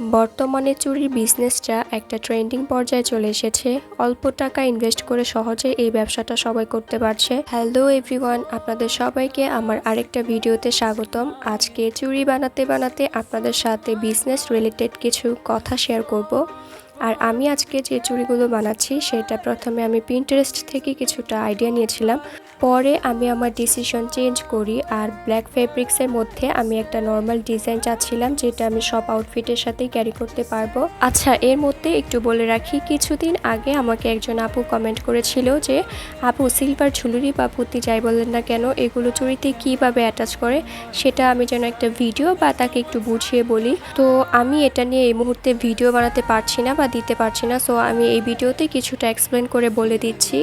বর্তমানে চুরির বিজনেসটা একটা ট্রেন্ডিং পর্যায়ে চলে এসেছে। অল্প টাকা ইনভেস্ট করে সহজে এই ব্যবসাটা সবাই করতে পারছে। হ্যালো এভরিওয়ান আপনাদের সবাইকে আমার আরেকটা ভিডিওতে স্বাগতম। আজকে চুরি বানাতে বানাতে আপনাদের সাথে বিজনেস রিলেটেড কিছু কথা শেয়ার করব। আর আমি আজকে যে চুড়িগুলো বানাচ্ছি, সেটা প্রথমে আমি পিন্টারেস্ট থেকে কিছুটা আইডিয়া নিয়েছিলাম। পরে আমি আমার ডিসিশন চেঞ্জ করি আর ব্ল্যাক ফেব্রিক্সের মধ্যে আমি একটা নর্মাল ডিজাইন চাচ্ছিলাম, যেটা আমি সব আউটফিটের সাথেই ক্যারি করতে পারব। আচ্ছা এর মধ্যে একটু বলে রাখি, কিছুদিন আগে আমাকে একজন আপু কমেন্ট করেছিল যে, আপু সিলভার ঝুলুরি বা পুঁতি যাই বলেন না কেন, এগুলো চুড়িতে কীভাবে অ্যাটাচ করে? সেটা আমি যেন একটা ভিডিও বা তাকে একটু বুঝিয়ে বলি। তো আমি এটা নিয়ে এই মুহূর্তে ভিডিও বানাতে পারছি না বা দিতে পারছি না। সো আমি এই ভিডিওতে কিছুটা এক্সপ্লেন করে বলে দিচ্ছি।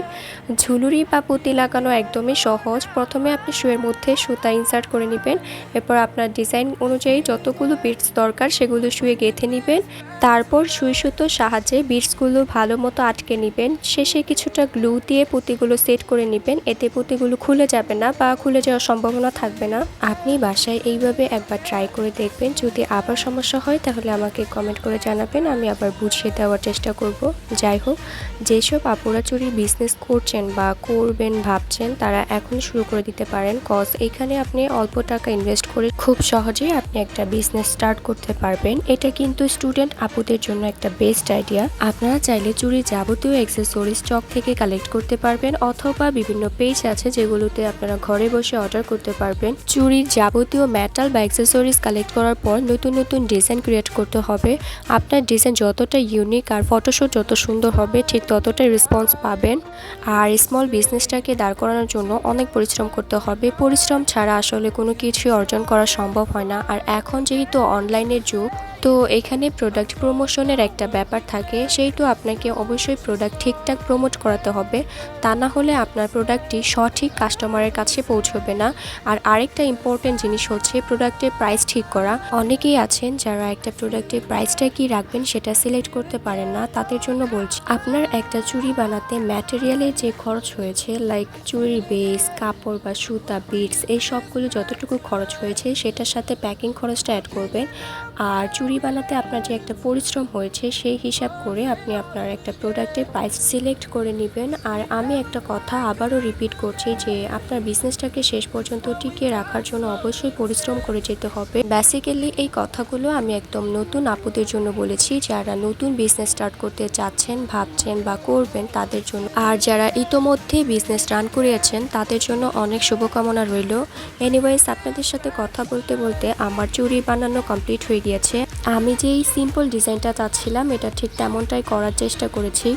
ঝুলুরি বা পুঁতি লাগানো একদমই সহজ। প্রথমে আপনি শুয়ের মধ্যে সুতা ইনসার্ট করে নেবেন। এরপর আপনার ডিজাইন অনুযায়ী যতগুলো বিটস দরকার সেগুলো শুয়ে গেঁথে নেবেন। তারপর সুই সুতোর সাহায্যে বিটসগুলো ভালো মতো আটকে নেবেন। শেষে কিছুটা গ্লু দিয়ে পুঁতিগুলো সেট করে নেবেন। এতে পুঁতিগুলো খুলে যাবে না বা খুলে যাওয়ার সম্ভাবনা থাকবে না। আপনি বাসায় এইভাবে একবার ট্রাই করে দেখবেন। যদি আবার সমস্যা হয় তাহলে আমাকে কমেন্ট করে জানাবেন। আমি আবার বুঝিয়ে দেওয়ার চেষ্টা করব। যাই হোক, যেসব আপুরা চুরি বিজনেস করছেন বা করবেন ভাবছেন, তারা এখন শুরু করে দিতে পারেন। কজ এখানে আপনি অল্প টাকা ইনভেস্ট করে খুব সহজেই আপনি একটা বিজনেস স্টার্ট করতে পারবেন। এটা কিন্তু স্টুডেন্ট আপুদের জন্য একটা বেস্ট আইডিয়া আপনারা চাইলে চুরির যাবতীয় অ্যাক্সেসরিজ চক থেকে কালেক্ট করতে পারবেন অথবা বিভিন্ন পেজ আছে যেগুলোতে আপনারা ঘরে বসে অর্ডার করতে পারবেন। চুরির যাবতীয় মেটাল বা অ্যাক্সেসরিজ কালেক্ট করার পর নতুন নতুন ডিজাইন ক্রিয়েট করতে হবে। আপনার ডিজাইন যতটা ইউনিক আর ফটোশ্যুট যত সুন্দর হবে, ঠিক ততটাই রেসপন্স পাবেন। আর স্মল বিজনেসটাকে দাঁড় করানোর জন্য অনেক পরিশ্রম করতে হবে। পরিশ্রম ছাড়া আসলে কোনো কিছুই অর্জন করা সম্ভব হয় না। আর এখন যেহেতু অনলাইনের যুগ, তো এখানে প্রোডাক্ট প্রমোশনের একটা ব্যাপার থাকে। সেইটু আপনাকে অবশ্যই প্রোডাক্ট ঠিকঠাক প্রমোট করাতে হবে। তা না হলে আপনার প্রোডাক্টটি সঠিক কাস্টমারের কাছে পৌঁছবে না। আর আরেকটা ইম্পর্টেন্ট জিনিস হচ্ছে প্রোডাক্টের প্রাইস ঠিক করা। অনেকেই আছেন যারা একটা প্রোডাক্টের প্রাইসটা কি রাখবেন সেটা সিলেক্ট করতে পারেন না, তাদের জন্য বলছি, আপনার একটা চুড়ি বানাতে ম্যাটেরিয়ালের যে খরচ হয়েছে লাইক চুড়ির বেস কাপড় বা সুতা বিটস এই সবগুলো যতটুকু খরচ হয়েছে, সেটার সাথে প্যাকিং খরচটা অ্যাড করবেন। আর চুড়ি বানাতে আপনার যে একটা পরিশ্রম হয়েছে, সেই হিসাব করে আপনি আপনার একটা প্রোডাক্টের প্রাইস সিলেক্ট করে নেবেন। আর আমি একটা কথা আবারও রিপিট করছি যে, আপনার বিজনেসটাকে শেষ পর্যন্ত টিকিয়ে রাখার জন্য অবশ্যই পরিশ্রম করে যেতে হবে। বেসিক্যালি এই কথাগুলো আমি একদম নতুন আপুদের জন্য বলেছি, যারা নতুন বিজনেস স্টার্ট করতে চাচ্ছেন, ভাবছেন বা করবেন তাদের জন্য। আর যারা ইতোমধ্যে বিজনেস রান করিয়েছেন, তাদের জন্য অনেক শুভকামনা রইল। এনিওয়াইজ আপনাদের সাথে কথা বলতে বলতে আমার চুরি বানানো কমপ্লিট হয়ে গিয়েছে। আমি যে এই সিম্পল ডিজাইনটা চাচ্ছিলাম, এটা ঠিক তেমনটাই করার চেষ্টা করেছি।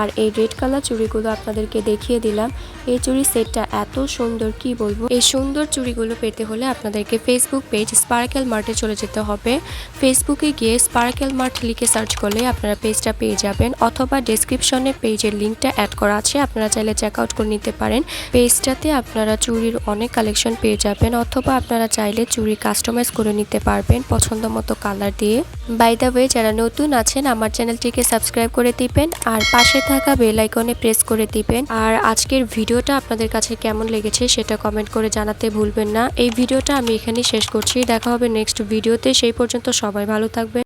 আর এই রেড কালার চুড়িগুলো আপনাদেরকে দেখিয়ে দিলাম। এই চুড়ি সেটটা এত সুন্দর, কি বলব? এই সুন্দর চুড়িগুলো পেতে হলে আপনাদেরকে ফেসবুক পেজ স্পার্কেল মার্টে চলে যেতে হবে। ফেসবুকে গিয়ে স্পার্কেল মার্ট লিখে সার্চ করলে আপনারা পেজটা পেয়ে যাবেন অথবা ডেসক্রিপশনে পেজের লিঙ্কটা অ্যাড করা আছে, আপনারা চাইলে চেক আউট করে নিতে পারেন। পেজটাতে আপনারা চুরির অনেক কালেকশন পেয়ে যাবেন অথবা আপনারা চাইলে চুড়ি কাস্টমাইজ করে নিতে পারবেন পছন্দ মতো কালার দিয়ে। বাই দ্য ওয়ে যারা নতুন আছেন, আমার চ্যানেলটিকে সাবস্ক্রাইব করে দিবেন আর পাশে থাকা বেল আইকনে প্রেস করে দিবেন। আর আজকের ভিডিওটা আপনাদের কাছে কেমন লেগেছে সেটা কমেন্ট করে জানাতে ভুলবেন না। এই ভিডিওটা আমি এখানেই শেষ করছি। দেখা হবে নেক্সট ভিডিওতে সেই পর্যন্ত সবাই ভালো থাকবেন।